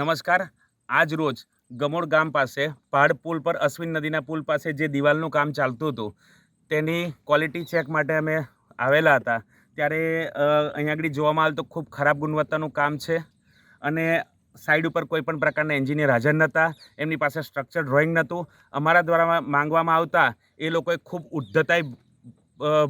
નમસ્કાર. આજ રોજ ગમોડ ગામ પાસે પહાડ પુલ પર, અશ્વિન નદીના પુલ પાસે જે દિવાલનું કામ ચાલતું હતું, તેની ક્વોલિટી ચેક માટે અમે આવેલા હતા. ત્યારે અહીંયા આગળ જોવામાં આવેલ તો ખૂબ ખરાબ ગુણવત્તાનું કામ છે અને સાઈડ ઉપર કોઈ પણ પ્રકારના એન્જિનિયર હાજર નહોતા. એમની પાસે સ્ટ્રક્ચર ડ્રોઈંગ નહોતું. અમારા દ્વારા માંગવામાં આવતા એ લોકોએ ખૂબ ઉદ્ધતાઈ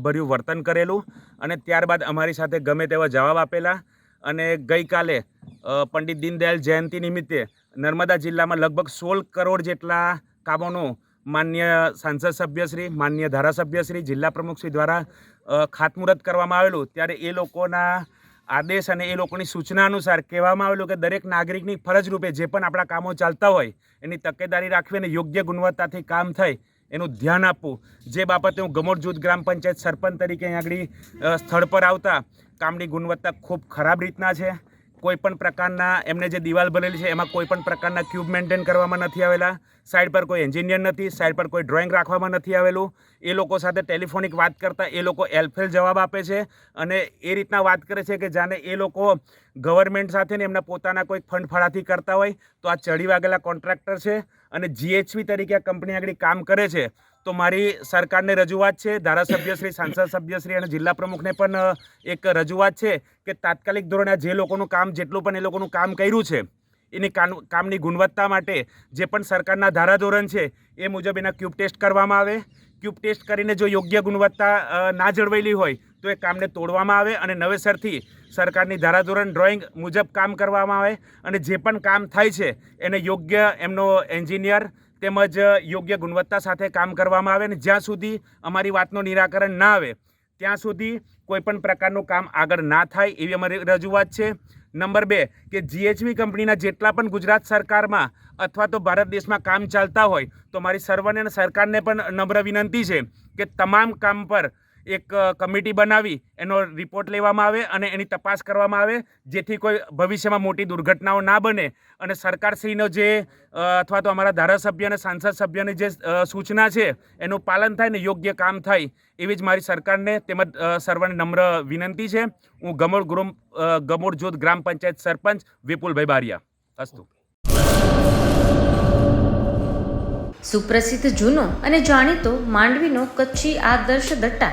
ભર્યું વર્તન કરેલું અને ત્યારબાદ અમારી સાથે ગમે તેવા જવાબ આપેલા અને ગઈકાલે પંડિત દીનદયાલ જયંતિ નિમિત્તે નર્મદા જિલ્લામાં લગભગ સોળ કરોડ જેટલા કામોનું માન્ય સાંસદ સભ્યશ્રી, માન્ય ધારાસભ્યશ્રી, જિલ્લા પ્રમુખશ્રી દ્વારા ખાતમુહૂર્ત કરવામાં આવેલું. ત્યારે એ લોકોના આદેશ અને એ લોકોની સૂચના અનુસાર કહેવામાં આવેલું કે દરેક નાગરિકની ફરજ રૂપે જે પણ આપણા કામો ચાલતા હોય, એની તકેદારી રાખવી અને યોગ્ય ગુણવત્તાથી કામ થાય, એનું ધ્યાન આપવું. જે બાબતે હું ગમોડ જૂથ ગ્રામ પંચાયત સરપંચ તરીકે અહીં આગળ સ્થળ પર આવતા કામની ગુણવત્તા ખૂબ ખરાબ રીતના છે. કોઈ પણ પ્રકારના, એમને જે દિવાલ ભરેલી છે, એમાં કોઈ પણ પ્રકારના ક્યુબ મેન્ટેન કરવામાં નથી આવેલા. સાઈડ પર કોઈ એન્જિનિયર નથી, સાઈડ પર કોઈ ડ્રોઈંગ રાખવામાં નથી આવેલું. એ લોકો સાથે ટેલિફોનિક વાત કરતાં એ લોકો એલફેલ જવાબ આપે છે અને એ રીતના વાત કરે છે કે જાણે એ લોકો ગવર્મેન્ટ સાથે ને એમના પોતાના કોઈ ફંડ ફાળાથી કરતા હોય. તો આ ચડી વાગેલા કોન્ટ્રાક્ટર છે અને જીએચવી તરીકે આ કંપની આગળ કામ કરે છે. તો મારી સરકારને રજૂઆત છે ધારાસભ્યશ્રી સાંસદ સભ્યશ્રી અને જિલ્લા પ્રમુખને પણ એક રજૂઆત છે કે તાત્કાલિક ધોરણે જે લોકોનું કામ, જેટલું પણ એ લોકોનું કામ કર્યું છે, એની કામ- કામની ગુણવત્તા માટે જે પણ સરકારના ધારાધોરણ છે, એ મુજબ એના ક્યુબ ટેસ્ટ કરવામાં આવે. ક્યુબ ટેસ્ટ કરીને જો યોગ્ય ગુણવત્તા ના જળવાયેલી હોય, તો એ કામને તોડવામાં આવે અને નવેસરથી સરકારની ધારાધોરણ ડ્રોઈંગ મુજબ કામ કરવામાં આવે અને જે પણ કામ થાય છે, એને યોગ્ય એમનો એન્જિનિયર તેમજ યોગ્ય ગુણવત્તા સાથે કામ કરવામાં આવે અને જ્યાં સુધી અમારી વાતનું નિરાકરણ ના આવે, ત્યાં સુધી કોઈપણ પ્રકારનું કામ આગળ ના થાય એવી અમારી રજૂઆત છે. નંબર બે, કે જીએચવી કંપનીના જેટલા પણ ગુજરાત સરકારમાં અથવા તો ભારત દેશમાં કામ ચાલતા હોય, તો મારી સર્વને અને સરકારને પણ નમ્ર વિનંતી છે કે તમામ કામ પર એક કમિટી બનાવી, એનો રિપોર્ટ લેવામાં આવે અને એની તપાસ કરવામાં આવે, જેથી કોઈ ભવિષ્યમાં મોટી દુર્ઘટનાઓ ના બને. અને સરકારશ્રીનો જે અથવા તો અમારા ધારાસભ્ય અને સાંસદ સભ્યની જે સૂચના છે, એનું પાલન થાય ને યોગ્ય કામ થાય, એવી જ મારી સરકારને તેમજ સર્વને નમ્ર વિનંતી છે. હું ગમોડ ગ્રુમ ગમોડ જૂથ ગ્રામ પંચાયત સરપંચ વિપુલભાઈ બારિયા. અસ્તુ. સુપ્રસિદ્ધ જૂનો અને જાણીતો માંડવીનો કચ્છી આદર્શ દટ્ટા